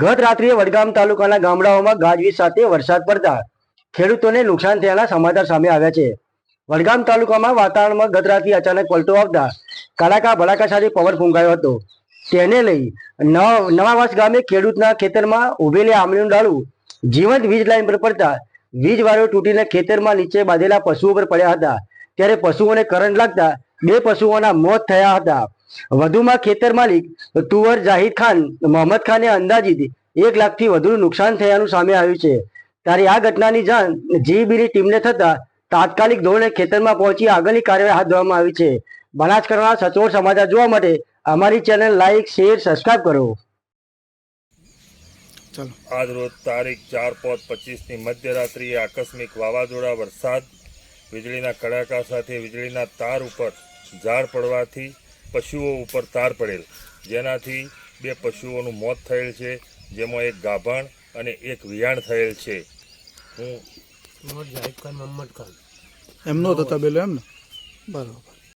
ગત રાત્રિએ વડગામ તાલુકાના ગામડાઓમાં ગાજવીજ સાથે વરસાદ પડતા ખેડૂતોને નુકસાન થયાના સમાચાર સામે આવ્યા છે. વડગામ તાલુકામાં વાતાવરણમાં ગત રાત્રે અચાનક પલટો આવતા કડાકા ભડાકા સાથે પવન ફૂંકાયો હતો. તેને લઈ નવ નવાવાસ ગામે ખેડૂતના ખેતરમાં ઉભેલી આમલીનું ડાળું જીવંત વીજ લાઈન પર પડતા વીજ વાયરો તૂટીને ખેતરમાં નીચે બાંધેલા પશુઓ પર પડ્યા હતા. ત્યારે પશુઓને કરંટ લાગતા બે પશુઓના મોત થયા હતા. વધુમાં ખેતર માલિક તુવર જાહિદ ખાન મોહમ્મદ ખાને અંદાજિત એક લાખથી વધુ નુકસાન થયાનું સામે આવ્યું છે. ત્યારે આ ઘટનાની જાણ જીબીની ટીમને થતા તાત્કાલિક ધોરણે ખેતરમાં પહોંચી આગળની કાર્યવાહી હાથ ધરવામાં આવી છે. બનાસકાંઠાના સચોટ સમાચાર જોવા માટે અમારી ચેનલ લાઈક શેર સબસ્ક્રાઇબ કરો. ચાલો. આજ રોજ તારીખ ચાર પાંચ પચીસની મધ્યરાત્રિએ આકસ્મિક વાવાઝોડા વરસાદ વીજળીના કડાકા સાથે વીજળીના તાર ઉપર ઝાડ પડવાથી પશુઓ ઉપર તાર પડેલ. જેનાથી બે પશુઓનું મોત થયેલ છે જેમાં એક ગાભણ અને એક વિયાણ થયેલ છે. હું મોહમ્મદ ખાન એમનો હતો તબેલો એમ ને બરાબર.